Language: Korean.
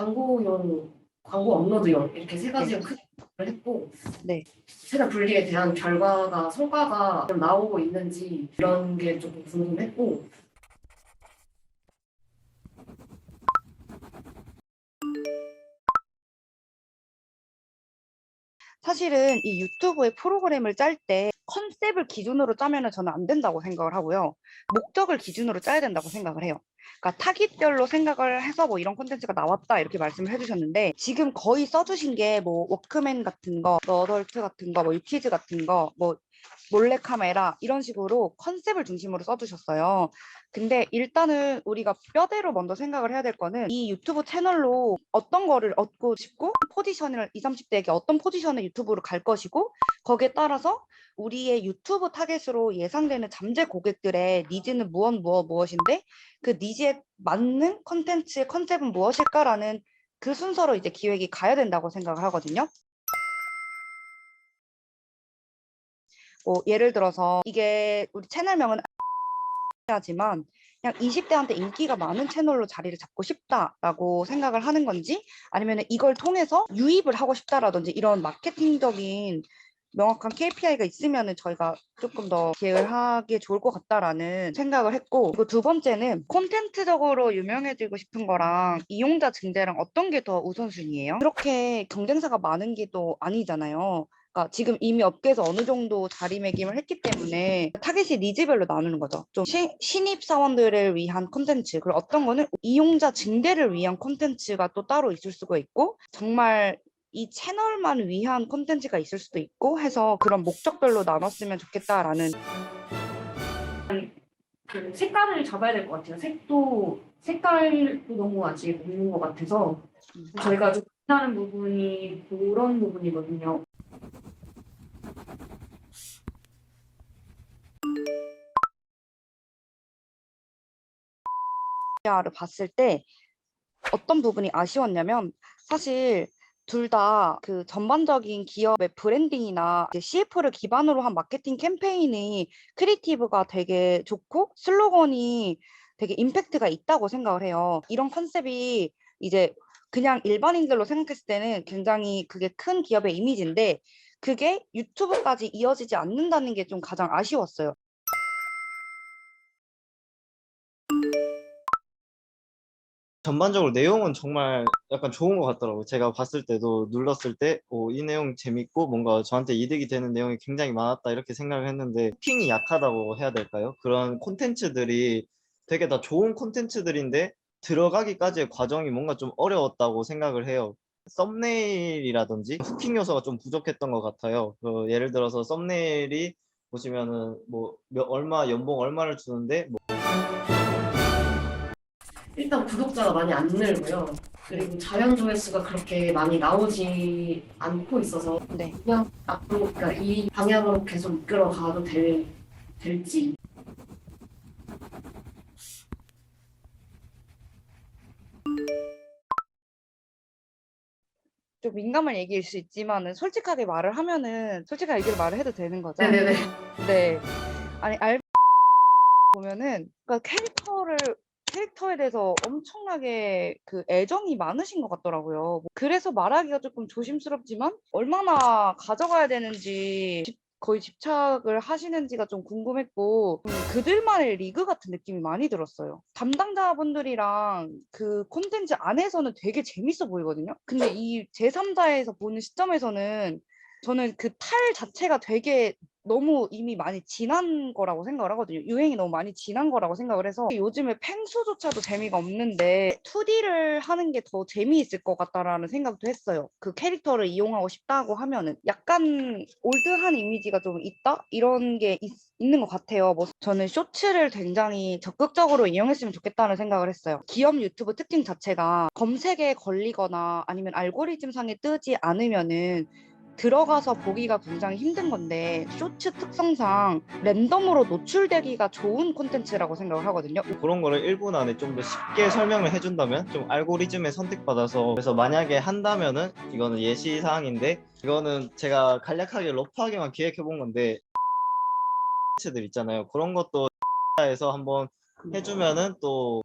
광고용, 광고 업로드용 이렇게 세 가지로 크게 분류를 했고 네. 채널 분리에 대한 결과가 성과가 좀 나오고 있는지 이런 게 조금 궁금했고 사실은 이 유튜브의 프로그램을 짤 때 컨셉을 기준으로 짜면은 저는 안 된다고 생각을 하고요. 목적을 기준으로 짜야 된다고 생각을 해요. 그러니까 타깃별로 생각을 해서 뭐 이런 콘텐츠가 나왔다 이렇게 말씀을 해주셨는데 지금 거의 써주신 게 뭐 워크맨 같은 거, 뭐 어덜트 같은 거, 뭐 유키즈 같은 거, 뭐 몰래카메라 이런 식으로 컨셉을 중심으로 써주셨어요. 근데 일단은 우리가 뼈대로 먼저 생각을 해야 될 거는 이 유튜브 채널로 어떤 거를 얻고 싶고 포지션을 20, 30대에게 어떤 포지션의 유튜브로 갈 것이고 거기에 따라서 우리의 유튜브 타겟으로 예상되는 잠재 고객들의 니즈는 무엇 무엇 무엇인데 그 니즈에 맞는 컨텐츠의 컨셉은 무엇일까라는 그 순서로 이제 기획이 가야 된다고 생각을 하거든요. 뭐 예를 들어서 이게 우리 채널명은 하지만 그냥 20대한테 인기가 많은 채널로 자리를 잡고 싶다라고 생각을 하는 건지 아니면 이걸 통해서 유입을 하고 싶다라든지 이런 마케팅적인 명확한 KPI가 있으면은 저희가 조금 더 기획을 하기 좋을 것 같다라는 생각을 했고 그리고 두 번째는 콘텐츠적으로 유명해지고 싶은 거랑 이용자 증대랑 어떤 게 더 우선순위예요? 그렇게 경쟁사가 많은 게 또 아니잖아요. 그러니까 지금 이미 업계에서 어느 정도 자리매김을 했기 때문에 타겟이 니즈별로 나누는 거죠. 좀 시- 신입 사원들을 위한 콘텐츠 그리고 어떤 거는 이용자 증대를 위한 콘텐츠가 또 따로 있을 수가 있고 정말 이 채널만 위한 콘텐츠가 있을 수도 있고 해서 그런 목적별로 나눴으면 좋겠다라는 그 색깔을 잡아야 될 것 같아요. 색도 색깔도 너무 아직 없는 것 같아서 저희가 좀 하는 부분이 그런 부분이거든요. 를 봤을 때 어떤 부분이 아쉬웠냐면 사실 둘 다 그 전반적인 기업의 브랜딩이나 CF를 기반으로 한 마케팅 캠페인이 크리에이티브가 되게 좋고 슬로건이 되게 임팩트가 있다고 생각을 해요. 이런 컨셉이 이제 그냥 일반인들로 생각했을 때는 굉장히 그게 큰 기업의 이미지인데 그게 유튜브까지 이어지지 않는다는 게 좀 가장 아쉬웠어요. 전반적으로 내용은 정말 약간 좋은 것 같더라고요. 제가 봤을 때도 눌렀을 때, 오, 이 내용 재밌고 뭔가 저한테 이득이 되는 내용이 굉장히 많았다 이렇게 생각을 했는데, 핑이 약하다고 해야 될까요? 그런 콘텐츠들이 되게 다 좋은 콘텐츠들인데, 들어가기까지의 과정이 뭔가 좀 어려웠다고 생각을 해요. 썸네일이라든지 후킹 요소가 좀 부족했던 것 같아요. 그 예를 들어서 썸네일이 보시면은 뭐 몇- 얼마 연봉 얼마를 주는데 뭐 일단 구독자가 많이 안 늘고요. 그리고 자연 조회수가 그렇게 많이 나오지 않고 있어서 네. 그냥 앞으로 그러니까 이 방향으로 계속 이끌어 가도 될, 될지 좀 민감한 얘기일 수 있지만은 솔직하게 말을 하면은 솔직하게 얘기를 말을 해도 되는 거죠. 네네네 네. 아니 알 보면은 그러니까 캐릭터를 캐릭터에 대해서 엄청나게 그 애정이 많으신 것 같더라고요. 뭐 그래서 말하기가 조금 조심스럽지만 얼마나 가져가야 되는지 집- 거의 집착을 하시는지가 좀 궁금했고 음, 그들만의 리그 같은 느낌이 많이 들었어요. 담당자분들이랑 그 콘텐츠 안에서는 되게 재밌어 보이거든요. 근데 이 제3자에서 보는 시점에서는 저는 그 탈 자체가 되게 너무 이미 많이 지난 거라고 생각을 하거든요. 유행이 너무 많이 지난 거라고 생각을 해서 요즘에 펭수조차도 재미가 없는데 2D를 하는 게 더 재미있을 것 같다라는 생각도 했어요. 그 캐릭터를 이용하고 싶다고 하면은 약간 올드한 이미지가 좀 있다? 이런 게 있, 있는 것 같아요. 뭐 저는 쇼츠를 굉장히 적극적으로 이용했으면 좋겠다는 생각을 했어요. 기업 유튜브 특징 자체가 검색에 걸리거나 아니면 알고리즘 상에 뜨지 않으면은 들어가서 보기가 굉장히 힘든 건데 쇼츠 특성상 랜덤으로 노출되기가 좋은 콘텐츠라고 생각을 하거든요. 그런 거를 1분 안에 좀 더 쉽게 설명을 해준다면 좀 알고리즘에 선택받아서 그래서 만약에 한다면은 이거는 예시 사항인데 이거는 제가 간략하게 러프하게만 기획해 본 건데 들 있잖아요. 그런 것도 에서 한번 해주면은 또